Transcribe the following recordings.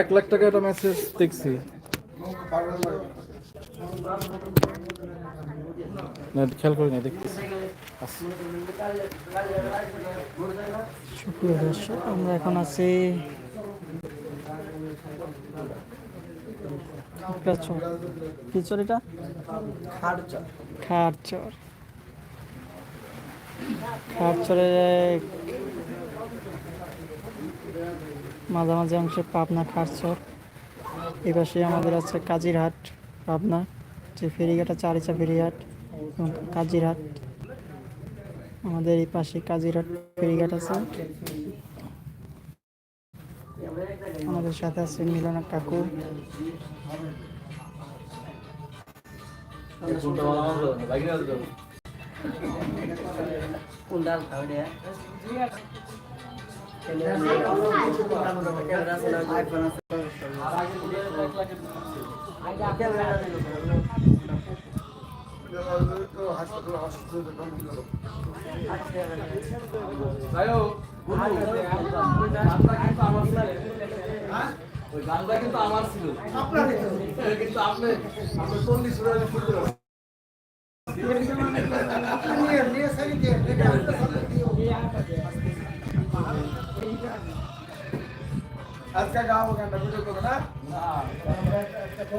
এক লাখ টাকা একটা মেসেজ দেখছি। না খেয়াল করি না দেখতেছি। আচ্ছা। সুপ্রিয় দর্শক আমরা এখন আছি। কি চর এটা? খার চরে মাঝামাঝি অংশে পাবনা খার চর এই পাশে আমাদের আছে কাজিরহাট, পাবনা, যে ফেরিঘাট আরিচা ফেরিঘাট এবং কাজিরহাট। আমাদের এই পাশে কাজিরহাট ফেরিঘাট আছে। আমাদের সাথে আছে মিলনা কাকু। ওই গানটা কিন্তু আমার ছিল। কিন্তু আপনি আপনি চল্লিশ গাও গানটা ভিডিও করবে না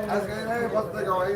আজকে বলতে গাও এই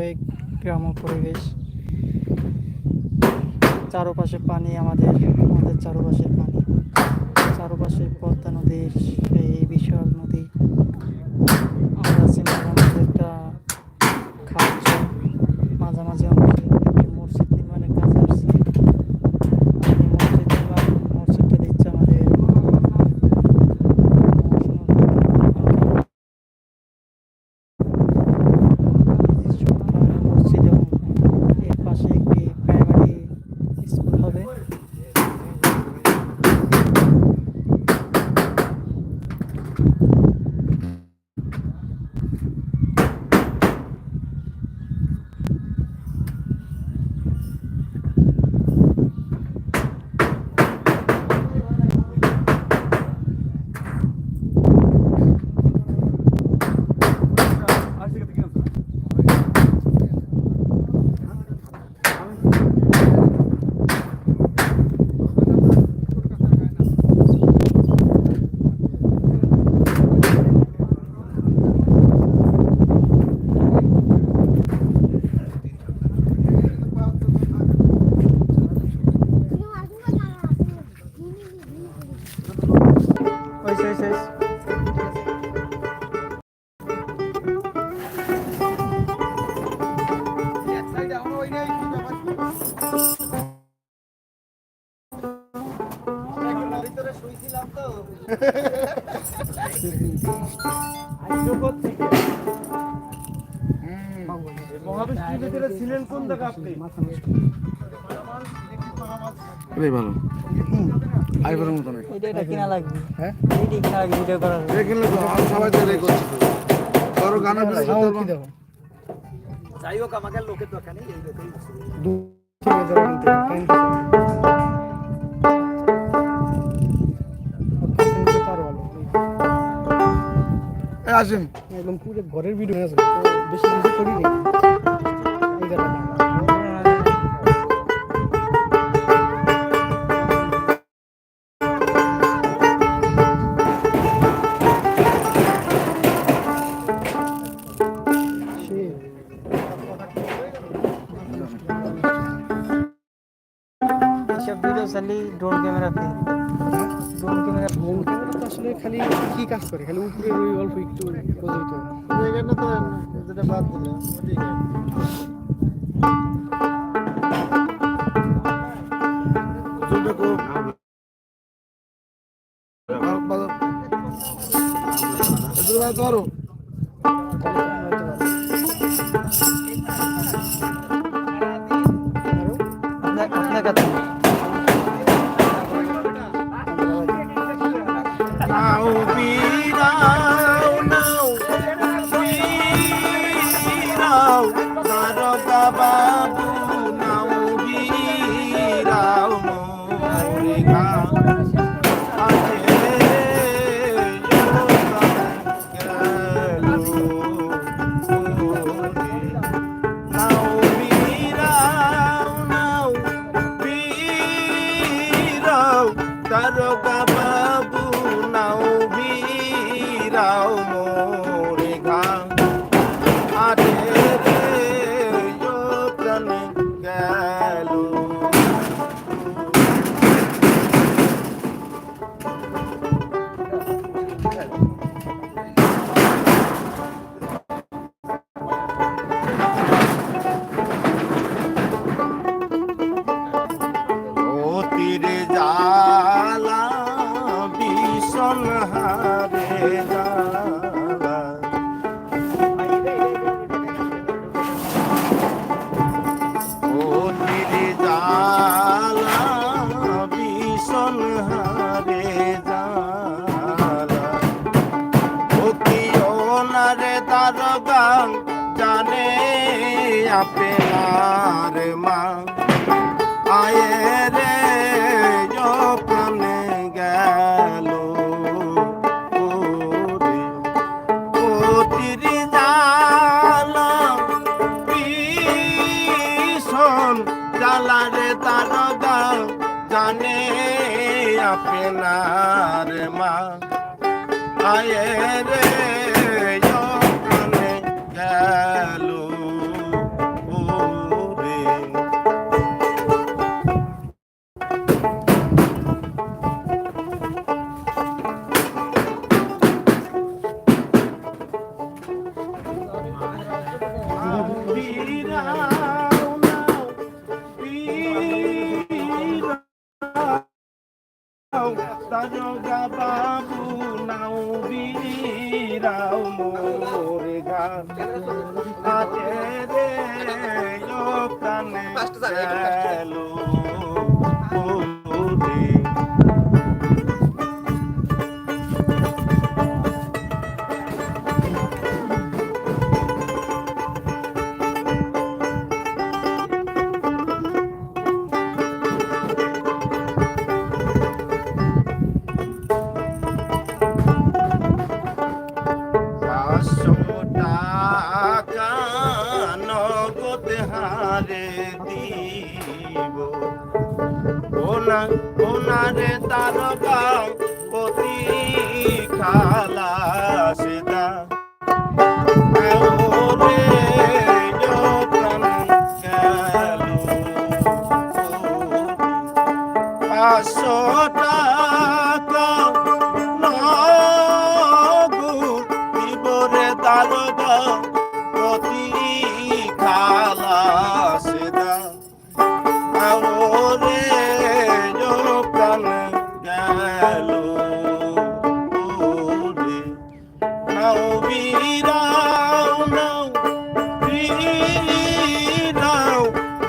এক গ্রাম পরিবেশ। চারপাশে পানি, আমাদের আমাদের চারপাশে পানি। চারপাশে পদ্মা নদীর এই বিশাল নদী। মহাবীর ভিতরে ছিলেন কোন জায়গা আপনি এটাই ভালো। আইবারের মতো নয় এটা এটা কিনা লাগবে। হ্যাঁ? এইটা কিনা লাগবে ভিডিও করার। এটা কিনলে তো সবাই তো এটাই করছে। কারও গানের। যাই হোক আমাকে লোকের দরকার নেই এই লোকেই দু ঠিক আছে আসেন। একদম পুরো ঘরের ভিডিও আছে বেশি কিছু করি নাই। এই জায়গাটা। সে এইসব ভিডিও চালি ড্রোন ক্যামেরাতে আসলে খালি কি কাজ করে? খালি উপরে ওই অল্প একটু বোঝাই তো তো যেটা বাদ দিলে ঠিক মোরে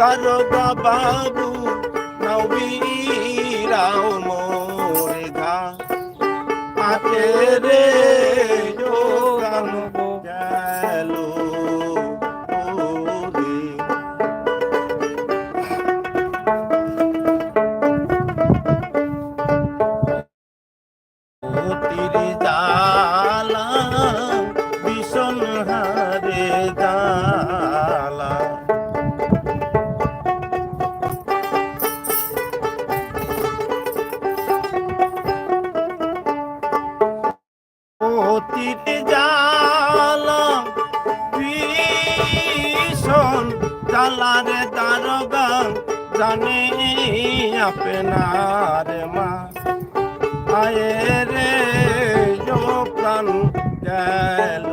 দারোগা বাবু নাও বীরাও মোরে ঘা আতে রে জানে আপনার মা। আয়ে রে প্রাণ গেল।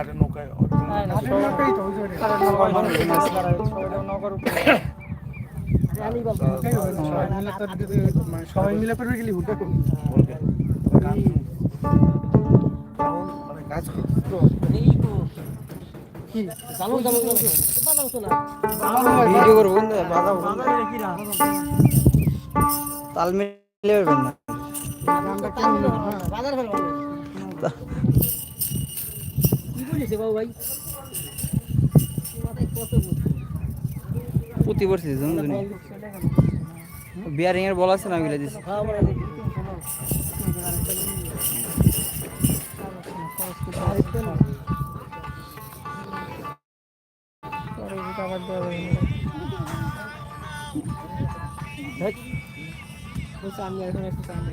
কাঠের নৌকায় হাতের নৌকাই তো ওই যে নৌকার উপরে নৌকাই হবে না, সবাই মিলে তো মানে গেলে হুটে করবি মানে কাজ করতে ভিডিও করব বাধা তাল মিলে না প্রতি বছর জানি বিয়ারিং এর বল আছে না ওগুলো দিছি। আমি এখন একটু সামনে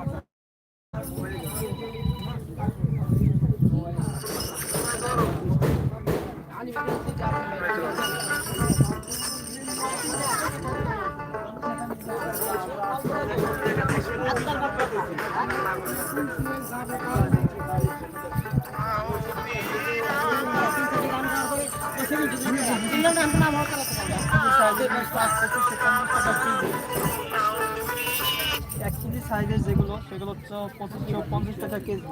এক সাইজের যেগুলো সেগুলো হচ্ছে পঁচিশশো পঞ্চাশ টাকা কেজি।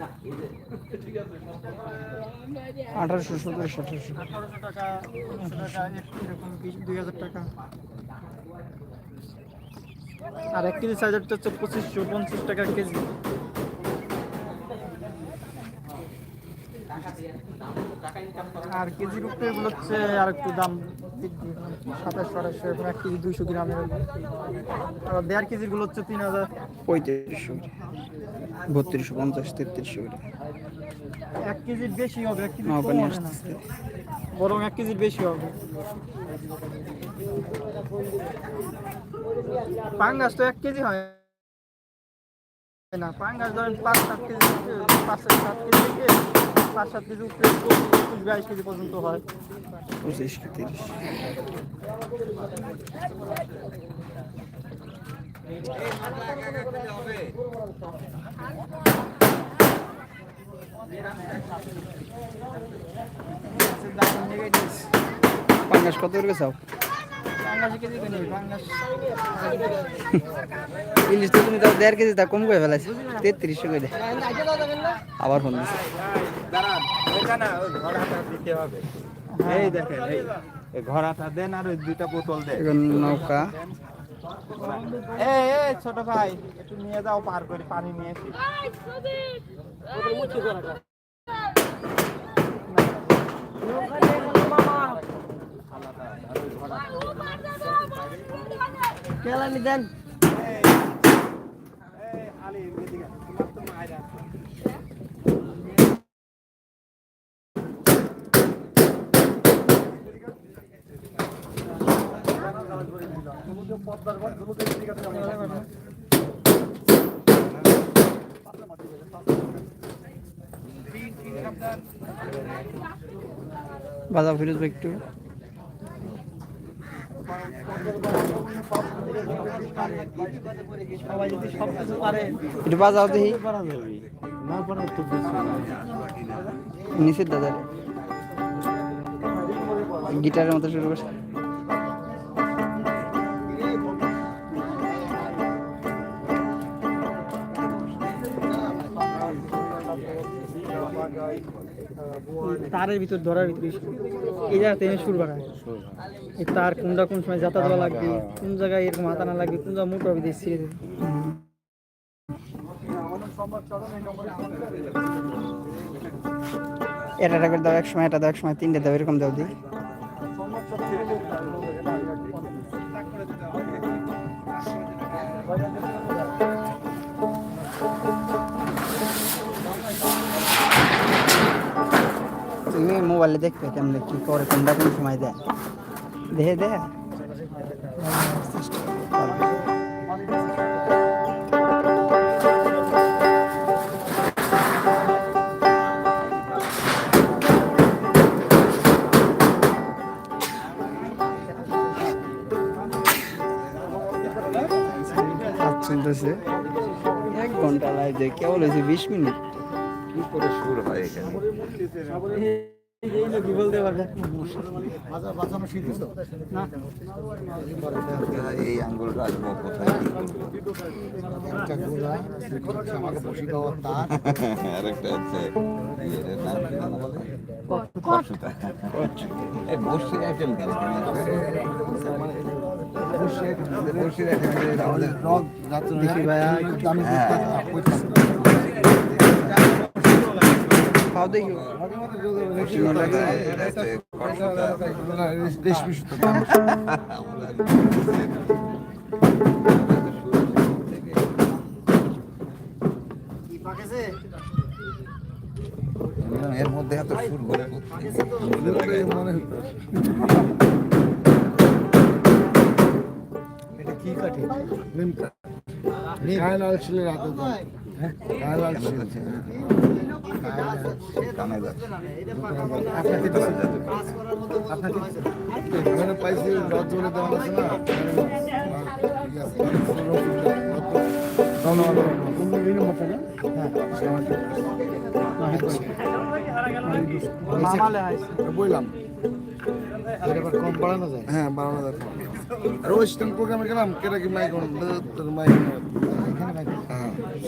আঠারোশো সতেরোশো আঠারোশো। টাকা এরকম দুই হাজার টাকা। আর এক কেজি সাইজেরটা হচ্ছে পঁচিশশো পঞ্চাশ টাকা কেজি। আর কেজির উপরে এগুলো হচ্ছে আর একটু দাম সাতাশশো আঠাশশো এরকম এক কেজি দুইশো গ্রামের আর দেড় কেজিরগুলো হচ্ছে তিন হাজার। পঁয়ত্রিশশো। বত্রিশশো পঞ্চাশ তেত্রিশশো করে। এক কেজির বেশি হবে এক কেজি পানি হবে না। বরং এক কেজির বেশি হবে। পাঙ্গাস তো এক কেজি হয় না। পাঙ্গাস ধরেন পাঁচ সাত কেজি পাঁচ সাত কেজি থেকে পাঁচ সাত কেজি উপরে একুশ বাইশ কেজি পর্যন্ত হয়। পঁচিশ কি তিরিশ? পাঙ্গাস কত করে চাও? ইলিশ তো তুমি তাও দেড় কেজি তা কম করে ফেলাইছ। তেত্রিশশো করে। দে আবার ফোন দিছে। দাঁড়ান ওইখানে ওই ঘোড়াটা দিতে হবে এই দেখেন ঘোড়াটা দেন আর ওই দুইটা বোতল দেন। নৌকা। এই এই ছোট ভাই একটু নিয়ে যাও পার করে পানি নিয়ে এসি। কেলানি দেন। আলি তোমার তো মায়েরা বাজাও ফিরোজ ভাই একটু। একটু বাজাও দেখি। নিচের দাদার গিটারের মতো শুরু করছে। তারের ভিতর, ধরার ভিতরে এই জায়গাতে এনে সুর বাড়ায় এই তার কোনটা কোন সময় যাতা দেওয়া লাগবে, কোন জায়গায় এরকম হাতা না লাগবে, কোন জায়গায় মোটর হবে ছিঁড়ে দেবে। এটা দাও, এক সময় এটা দাও, এক সময় তিনটে দাও, এরকম দাও দি। তুমি মোবাইলে দেখবে কেমন কি করে, কোনটা কোন সময় দেয়। দেখে দে চলতেছে এক ঘণ্টা লাইভ কেবল হয়েছে বিশ মিনিট। কি বলতে পারবে না এই আঙ্গুলটা আসব কোথায়? আরেকটা item কেন? বসির item এর আমাদের রগ যাত্রা দেখি ভাইয়া দামি হ্যাঁ। খাও দেখি বসিরটা, এটা হচ্ছে কচ্ছুটা। রেশমি সুতো এর মধ্যে এত সুর মনে হতো এটা কি কাঠে। নিম কাঠ। ছিল কানে বললাম হ্যাঁ বাড়ানো যায় আর ওই স্ট্যান্ড প্রোগ্রামে গেলাম কেটা কি মাইক মাইক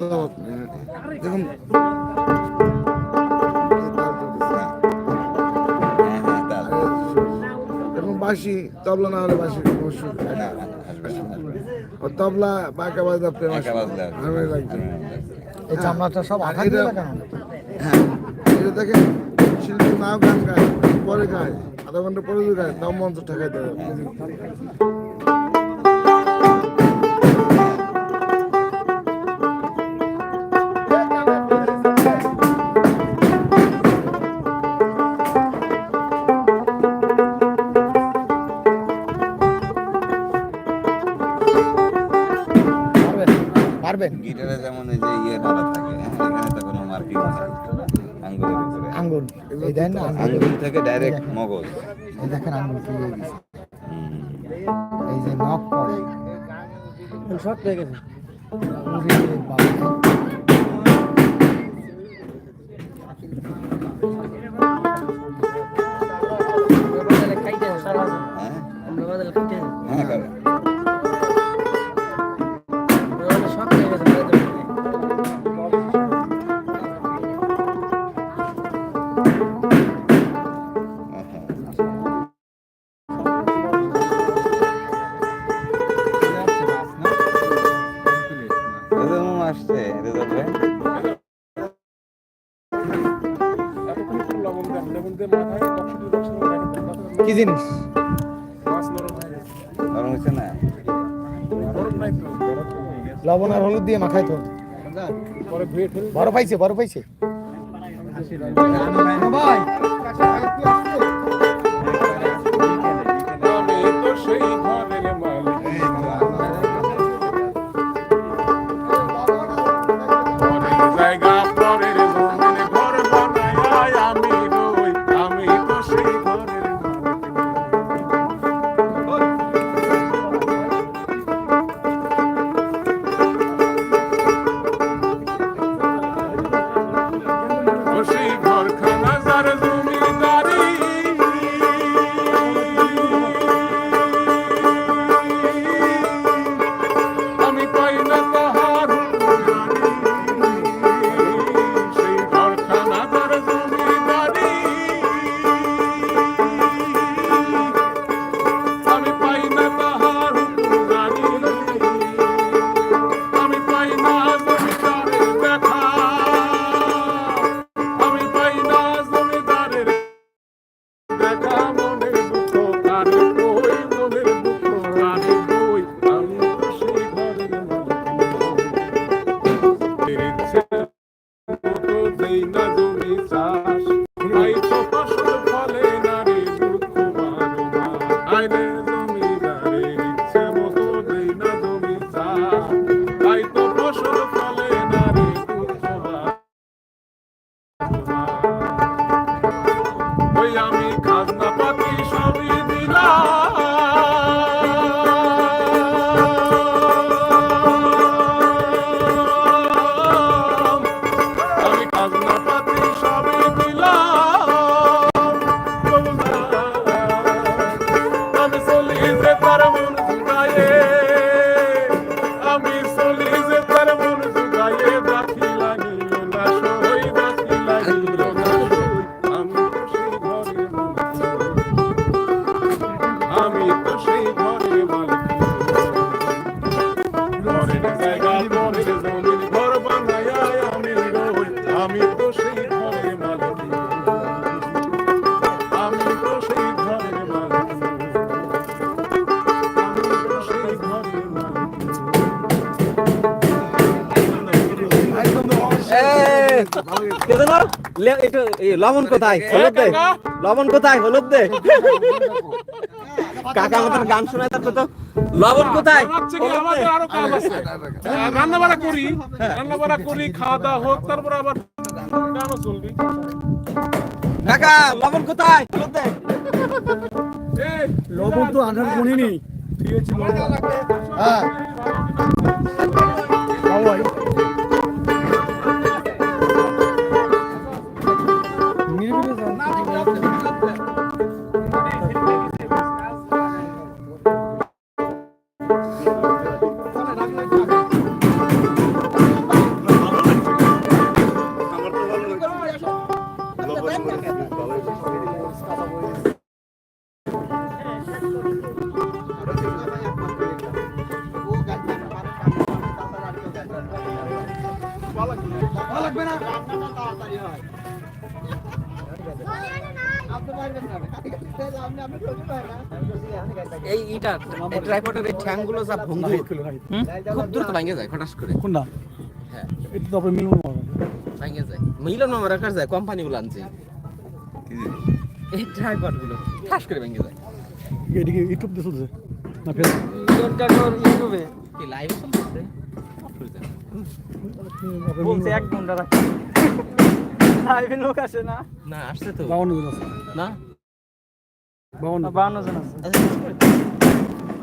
তো দেখুন বাসি তবলা না হলে বাসি তবলা বাঁকা বাজা প্রেম। আমি লাগছে এই চামড়াটা সব আঘাত হ্যাঁ এটা দেখেন শিল্পী নাও গান গায় পরে গায় আধা ঘণ্টা পরে গায় তাও মন্ত্র ঠেকাইতে হবে পারবেন? গিটারে যেমন এই যে ইয়ে করা থাকে হ্যাঁ, এখানে তো কোনো মার্কিং আঙ্গুলের উপরে আঙ্গুল। এই দেন না আঙ্গুল। আঙ্গুল থেকে ডাইরেক্ট মগজ। এই দেখেন আঙ্গুল কি হয়ে গেছে। এই যে নখ পড়ে। শর্ট হয়ে গেছে। ওরে বাবা খাইতে সারা হ্যাঁ জিনিস? লবণ আর হলুদ দিয়ে মাখাই তো। বড় পাইছে বড় পাইছে। ভাই। লবণ কোথায়? হলুদ দে। লবণ কোথায়? হলুদ দে। কাকা আমাদের গান শোনায় তারপর তো লবণ কোথায়? কি আমাদের আরও কাজ আছে রান্না বাড়া করি রান্না বাড়া করি খাওয়া দাওয়া হোক তারপর আবার গানও চলবি। কাকা লবণ কোথায়? হলুদ দে। লবণ তো আধার কোনি নেই। হ্যাঁ। এই ইটা ট্রাইপডের এই ঠ্যাংগুলো যা ভঙ্গু খুব দ্রুত ভাঙে যায় হঠাৎ করে। কোনটা? হ্যাঁ। এটা তো আপনার মিলন ভাঙে যায়। মিলন মামা রাখার যায় কোম্পানি গুলো আনছে এই ট্রাইপডগুলো ঠাস করে ভেঙে যায়। এদিকে ইউটিউব দিয়ে চলছে না ফেসবুক ইউটিউবে কি লাইভ চলতেছে বলছে এক ঘণ্টা রাখ লাইভে লোক আসে না? না আসছে তো। বাউন্ন জন আছে। না? বাউন্ন। বাউন্ন জন আছে। আচ্ছা,